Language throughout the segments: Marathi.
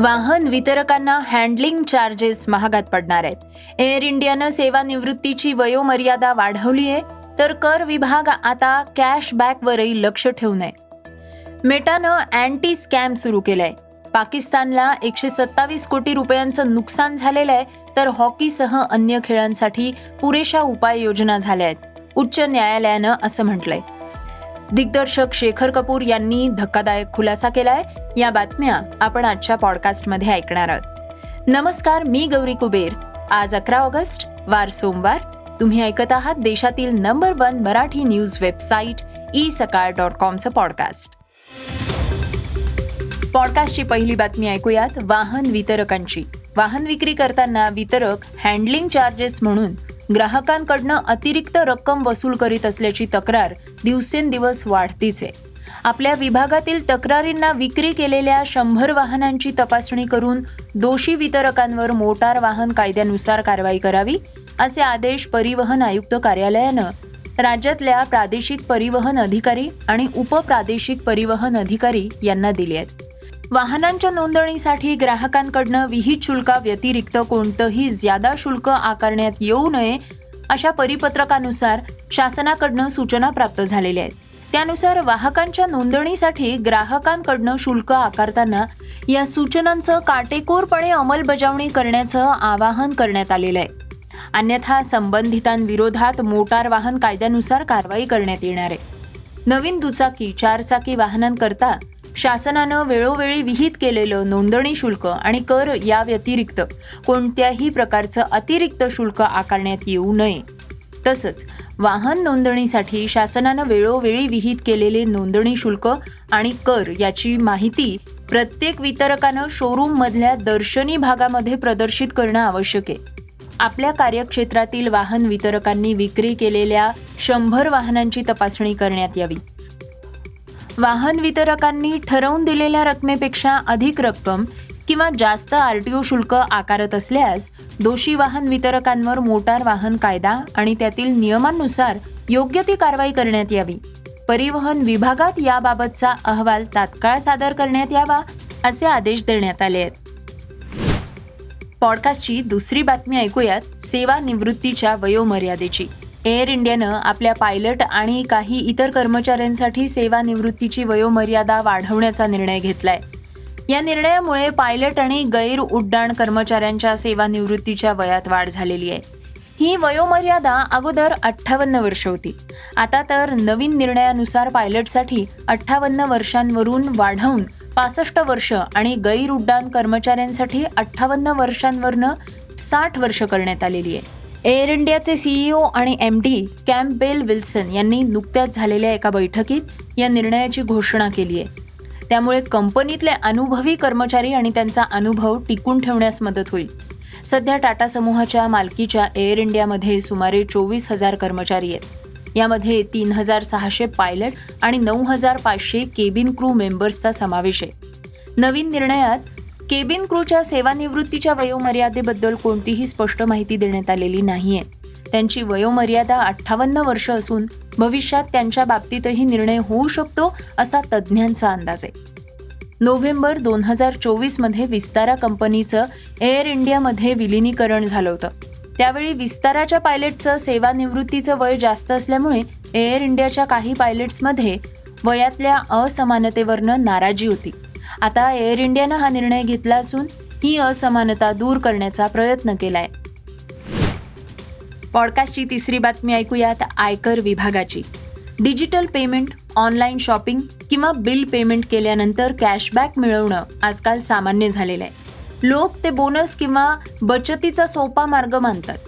वाहन वितरकांना हँडलिंग चार्जेस महागात पडणार आहेत. एअर इंडियानं सेवानिवृत्तीची वयोमर्यादा वाढवली आहे तर कर विभाग आता कॅशबॅकवरही लक्ष ठेवून आहे मेटानं अँटी स्कॅम सुरू केलाय. पाकिस्तानला एकशे सत्तावीस कोटी रुपयांचं नुकसान झालेलं आहे तर हॉकीसह अन्य खेळांसाठी पुरेशा उपाययोजना झाल्या आहेत. उच्च न्यायालयानं असं म्हटलंय. दिग्दर्शक शेखर कपूर यांनी धक्कादायक खुलासा केलाय. या बातम्या आपण आजच्या पॉडकास्टमध्ये ऐकणार आहोत. नमस्कार मी गौरी कुबेर. आज अकरा ऑगस्ट वार सोमवार. तुम्ही ऐकत आहात देशातील number one Marathi news website e Sakal dot कॉमचं podcast पॉडकास्टची पहिली बातमी ऐकूयात वाहन वितरकांची. वाहन विक्री करताना वितरक हँडलिंग चार्जेस म्हणून ग्राहकांकडनं अतिरिक्त रक्कम वसूल करीत असल्याची तक्रार दिवसेंदिवस वाढतीच आहे. आपल्या विभागातील तक्रारींना विक्री केलेल्या शंभर वाहनांची तपासणी करून दोषी वितरकांवर मोटार वाहन कायद्यानुसार कारवाई करावी असे आदेश परिवहन आयुक्त कार्यालयानं राज्यातल्या प्रादेशिक परिवहन अधिकारी आणि उपप्रादेशिक परिवहन अधिकारी यांना दिले आहेत. वाहनांच्या नोंदणीसाठी ग्राहकांकडनं विहित शुल्काव्यतिरिक्त कोणतंही ज्यादा शुल्क आकारण्यात येऊ नये अशा परिपत्रकानुसार शासनाकडनं सूचना प्राप्त झालेल्या आहेत. त्यानुसार वाहकांच्या नोंदणीसाठी ग्राहकांकडनं शुल्क आकारताना या सूचनांचं काटेकोरपणे अंमलबजावणी करण्याचं आवाहन करण्यात आलेलं आहे. अन्यथा संबंधितांविरोधात मोटार वाहन कायद्यानुसार कारवाई करण्यात येणार आहे. नवीन दुचाकी चारचाकी वाहनांकरता शासनानं वेळोवेळी विहित केलेलं नोंदणी शुल्क आणि कर या व्यतिरिक्त कोणत्याही प्रकारचं अतिरिक्त शुल्क आकारण्यात येऊ नये. तसंच वाहन नोंदणीसाठी शासनानं वेळोवेळी विहित केलेले नोंदणी शुल्क आणि कर याची माहिती प्रत्येक वितरकानं शोरूममधल्या दर्शनी भागामध्ये प्रदर्शित करणं आवश्यक आहे. आपल्या कार्यक्षेत्रातील वाहन वितरकांनी विक्री केलेल्या शंभर वाहनांची तपासणी करण्यात यावी. वाहन वितरकांनी ठरवून दिलेल्या रकमेपेक्षा अधिक रक्कम किंवा जास्त आर टी ओ शुल्क आकारत असल्यास दोषी वाहन वितरकांवर मोटार वाहन कायदा आणि त्यातील नियमांनुसार योग्य ती कारवाई करण्यात यावी. परिवहन विभागात याबाबतचा अहवाल तात्काळ सादर करण्यात यावा असे आदेश देण्यात आले आहेत. पॉडकास्टची दुसरी बातमी ऐकूयात सेवानिवृत्तीच्या वयोमर्यादेची. एअर इंडियानं आपल्या पायलट आणि काही इतर कर्मचाऱ्यांसाठी सेवानिवृत्तीची वयोमर्यादा वाढवण्याचा निर्णय घेतलाय. या निर्णयामुळे पायलट आणि गैर उड्डाण कर्मचाऱ्यांच्या सेवानिवृत्तीच्या वयात वाढ झालेली आहे. ही वयोमर्यादा अगोदर अठ्ठावन्न वर्ष होती. आता तर नवीन निर्णयानुसार पायलटसाठी अठ्ठावन्न वर्षांवरून वाढवून पासष्ट वर्ष आणि गैर उड्डाण कर्मचाऱ्यांसाठी अठ्ठावन्न वर्षांवरनं साठ वर्ष करण्यात आलेली आहे. एअर इंडियाचे सीईओ आणि एम डी कॅम्पबेल विल्सन यांनी नुकत्याच झालेल्या एका बैठकीत या निर्णयाची घोषणा केली आहे. त्यामुळे कंपनीतले अनुभवी कर्मचारी आणि त्यांचा अनुभव टिकून ठेवण्यास मदत होईल. सध्या टाटा समूहाच्या मालकीच्या एअर इंडियामध्ये सुमारे चोवीस हजार कर्मचारी आहेत. यामध्ये तीन हजार सहाशे पायलट आणि नऊ हजार पाचशे केबिन क्रू मेंबर्सचा समावेश आहे. नवीन निर्णयात केबिन क्रूच्या सेवानिवृत्तीच्या वयोमर्यादेबद्दल कोणतीही स्पष्ट माहिती देण्यात आलेली नाहीये. त्यांची वयोमर्यादा अठ्ठावन्न वर्ष असून भविष्यात त्यांच्या बाबतीतही निर्णय होऊ शकतो असा तज्ज्ञांचा अंदाज आहे. नोव्हेंबर दोन हजार चोवीसमध्ये विस्तारा कंपनीचं एअर इंडियामध्ये विलिनीकरण झालं होतं. त्यावेळी विस्ताराच्या पायलटचं सेवानिवृत्तीचं वय जास्त असल्यामुळे एअर इंडियाच्या काही पायलट्समध्ये वयातल्या असमानतेवरनं नाराजी होती. आता एअर इंडियानं हा निर्णय घेतला असून ही असमानता दूर करण्याचा प्रयत्न केलाय. पॉडकास्टची तिसरी बातमी ऐकूयात आयकर विभागाची. डिजिटल पेमेंट ऑनलाईन शॉपिंग किंवा बिल पेमेंट केल्यानंतर कॅशबॅक मिळवणं आजकाल सामान्य झालेलं आहे. लोक ते बोनस किंवा बचतीचा सोपा मार्ग मानतात.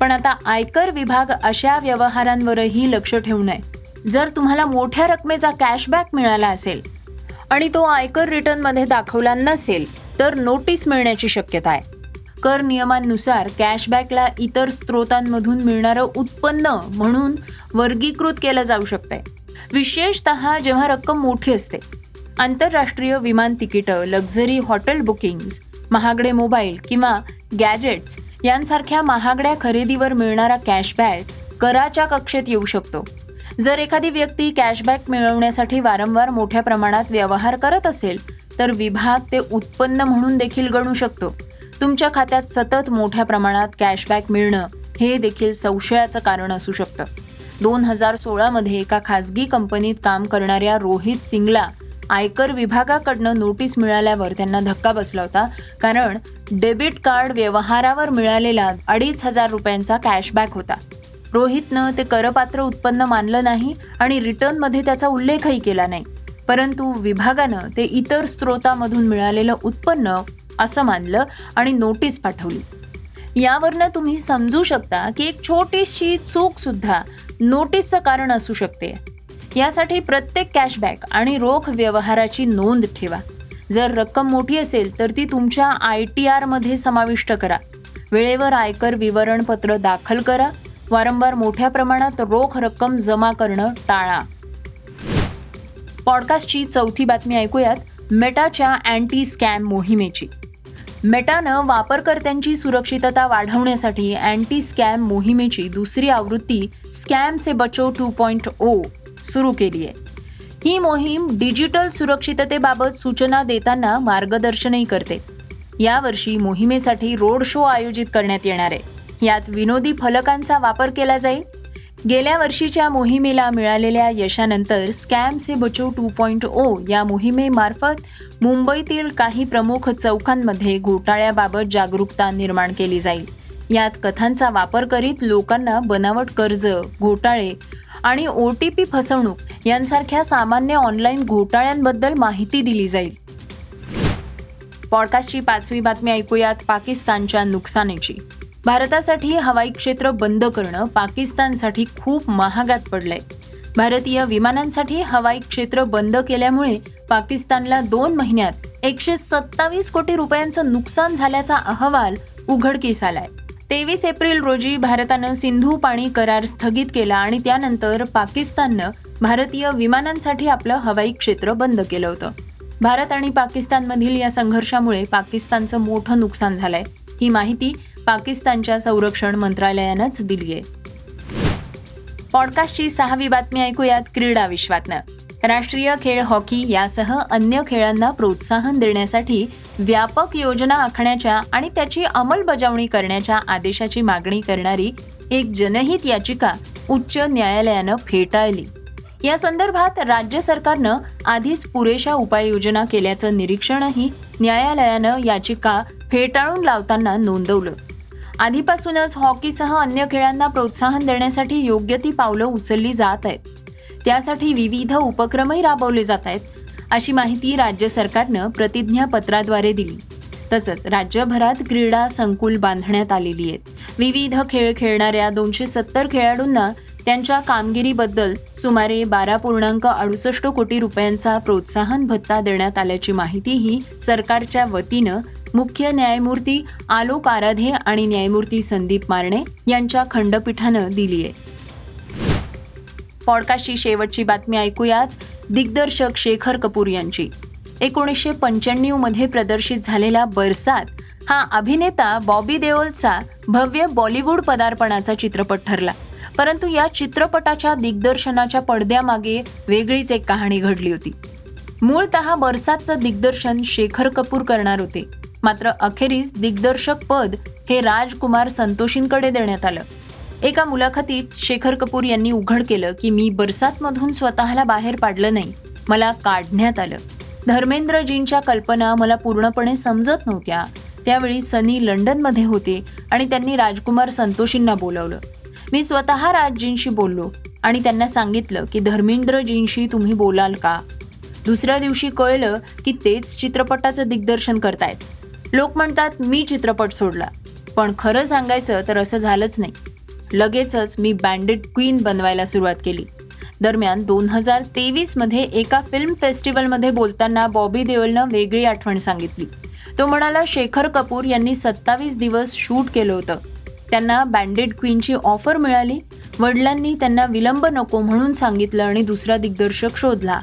पण आता आयकर विभाग अशा व्यवहारांवरही लक्ष ठेवून आहे. जर तुम्हाला मोठ्या रकमेचा कॅशबॅक मिळाला असेल आणि तो आयकर रिटर्नमध्ये दाखवला नसेल तर नोटीस मिळण्याची शक्यता आहे. कर नियमांनुसार कॅशबॅकला इतर स्रोतांमधून मिळणारं उत्पन्न म्हणून वर्गीकृत केलं जाऊ शकतंय. विशेषत जेव्हा रक्कम मोठी असते. आंतरराष्ट्रीय विमान तिकीटं लक्झरी हॉटेल बुकिंग्ज महागडे मोबाईल किंवा गॅजेट्स यांसारख्या महागड्या खरेदीवर मिळणारा कॅशबॅक कराच्या कक्षेत येऊ शकतो. जर एखादी व्यक्ती कॅशबॅक मिळवण्यासाठी वारंवार मोठ्या प्रमाणात व्यवहार करत असेल तर विभाग ते उत्पन्न म्हणून देखील गणू शकतो. तुमच्या खात्यात सतत मोठ्या प्रमाणात कॅशबॅक मिळणं हे देखील संशयाचं कारण असू शकतं. दोन हजार सोळामध्ये एका खासगी कंपनीत काम करणाऱ्या रोहित सिंगला आयकर विभागाकडनं नोटीस मिळाल्यावर त्यांना धक्का बसला होता कारण डेबिट कार्ड व्यवहारावर मिळालेला अडीच हजार रुपयांचा कॅशबॅक होता. रोहितनं ते करपात्र उत्पन्न मानलं नाही आणि रिटर्नमध्ये त्याचा उल्लेखही केला नाही. परंतु विभागानं ते इतर स्रोतामधून मिळालेलं उत्पन्न असं मानलं आणि नोटीस पाठवली. यावरनं तुम्ही समजू शकता की एक छोटीशी चूकसुद्धा नोटीसचं कारण असू शकते. यासाठी प्रत्येक कॅशबॅक आणि रोख व्यवहाराची नोंद ठेवा. जर रक्कम मोठी असेल तर ती तुमच्या आय टी आरमध्ये समाविष्ट करा. वेळेवर आयकर विवरणपत्र दाखल करा वारंवार मोठ्या प्रमाणात रोख रक्कम जमा करणं टाळा. पॉडकास्टची चौथी बातमी ऐकूयात. मेटाच्या अँटी स्कॅम मोहिमेची. मेटानं वापरकर्त्यांची सुरक्षितता वाढवण्यासाठी अँटी स्कॅम मोहिमेची दुसरी आवृत्ती स्कॅम से बचो टू पॉईंट ओ सुरू केली आहे ही मोहीम डिजिटल सुरक्षिततेबाबत सूचना देताना मार्गदर्शनही करते. यावर्षी मोहिमेसाठी रोड शो आयोजित करण्यात येणार आहे. यात विनोदी फलकांचा वापर केला जाईल. गेल्या वर्षीच्या मोहिमेला मिळालेल्या यशानंतर स्कॅम से बचो टू पॉईंट ओ या मोहिमेमार्फत मुंबईतील काही प्रमुख चौकांमध्ये घोटाळ्याबाबत जागरूकता निर्माण केली जाईल. यात कथांचा वापर करीत लोकांना बनावट कर्ज घोटाळे आणि ओ टी पी फसवणूक यांसारख्या सामान्य ऑनलाईन घोटाळ्यांबद्दल माहिती दिली जाईल. पॉडकास्टची पाचवी बातमी ऐकूयात पाकिस्तानच्या नुकसानीची. भारतासाठी हवाई क्षेत्र बंद करणं पाकिस्तानसाठी खूप महागात पडलंय. भारतीय विमानांसाठी हवाई क्षेत्र बंद केल्यामुळे पाकिस्तानला दोन महिन्यात एकशे सत्तावीस कोटी रुपयांचं नुकसान झाल्याचा अहवाल उघडकीस आलाय. तेवीस एप्रिल रोजी भारतानं सिंधू पाणी करार स्थगित केला आणि त्यानंतर पाकिस्ताननं भारतीय विमानांसाठी आपलं हवाई क्षेत्र बंद केलं होतं. भारत आणि पाकिस्तानमधील या संघर्षामुळे पाकिस्तानचं मोठं नुकसान झालंय. ही माहिती पाकिस्तानच्या संरक्षण मंत्रालयानंच दिली आहे. पॉडकास्टची सहावी बातमी ऐकूयात क्रीडा विश्वातनं. राष्ट्रीय खेळ हॉकी यासह अन्य खेळांना प्रोत्साहन देण्यासाठी व्यापक योजना आखण्याच्या आणि त्याची अंमलबजावणी करण्याच्या आदेशाची मागणी करणारी एक जनहित याचिका उच्च न्यायालयानं फेटाळली. या संदर्भात राज्य सरकारनं आधीच पुरेशा उपाययोजना केल्याचं निरीक्षणही न्यायालयानं याचिका फेटाळून लावताना नोंदवलं. आधीपासूनच हॉकीसह अन्य खेळांना प्रोत्साहन देण्यासाठी योग्य ती पावलं उचलली जात आहेत. त्यासाठी विविध उपक्रमही राबवले जात आहेत अशी माहिती राज्य सरकारनं प्रतिज्ञापत्राद्वारे दिली. तसंच राज्यभरात क्रीडा संकुल बांधण्यात आलेली आहेत. विविध खेळ खेळणाऱ्या दोनशे सत्तर खेळाडूंना त्यांच्या कामगिरीबद्दल सुमारे बारा पूर्णांक अडुसष्ट कोटी रुपयांचा प्रोत्साहन भत्ता देण्यात आल्याची माहितीही सरकारच्या वतीनं मुख्य न्यायमूर्ती आलोक आराधे आणि न्यायमूर्ती संदीप मारणे यांच्या खंडपीठानं दिली आहे. पॉडकास्टची शेवटची बातमी ऐकूयात. दिग्दर्शक शेखर कपूर यांची. एकोणीसशे पंच्याण्णवमध्ये प्रदर्शित झालेला बरसात हा अभिनेता बॉबी देओलचा भव्य बॉलिवूड पदार्पणाचा चित्रपट ठरला. परंतु या चित्रपटाच्या दिग्दर्शनाच्या पडद्यामागे वेगळीच एक कहाणी घडली होती. मूळतः बरसातचं दिग्दर्शन शेखर कपूर करणार होते. मात्र अखेरीस दिग्दर्शक पद हे राजकुमार संतोषींकडे देण्यात आलं. एका मुलाखतीत शेखर कपूर यांनी उघड केलं की मी बरसातमधून स्वतःला बाहेर पाडलं नाही मला काढण्यात आलं. धर्मेंद्रजींच्या कल्पना मला पूर्णपणे समजत नव्हत्या. त्यावेळी सनी लंडनमध्ये होते आणि त्यांनी राजकुमार संतोषींना बोलवलं. मी स्वतः राजजींशी बोललो आणि त्यांना सांगितलं की धर्मेंद्रजींशी तुम्ही बोलाल का? दुसऱ्या दिवशी कळलं की तेच चित्रपटाचं दिग्दर्शन करतायत. लोक म्हणतात मी चित्रपट सोडला. पण खरं सांगायचं तर असं झालंच नाही. लगेचच मी बँडेड क्वीन बनवायला सुरुवात केली. दरम्यान दोन हजार तेवीसमध्ये एका फिल्म फेस्टिवलमध्ये बोलताना बॉबी देवलनं वेगळी आठवण सांगितली. तो म्हणाला शेखर कपूर यांनी सत्तावीस दिवस शूट केलं होतं. त्यांना बँडेड क्वीनची ऑफर मिळाली. वडिलांनी त्यांना विलंब नको म्हणून सांगितलं आणि दुसरा दिग्दर्शक शोधला.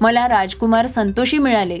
मला राजकुमार संतोषी मिळाले.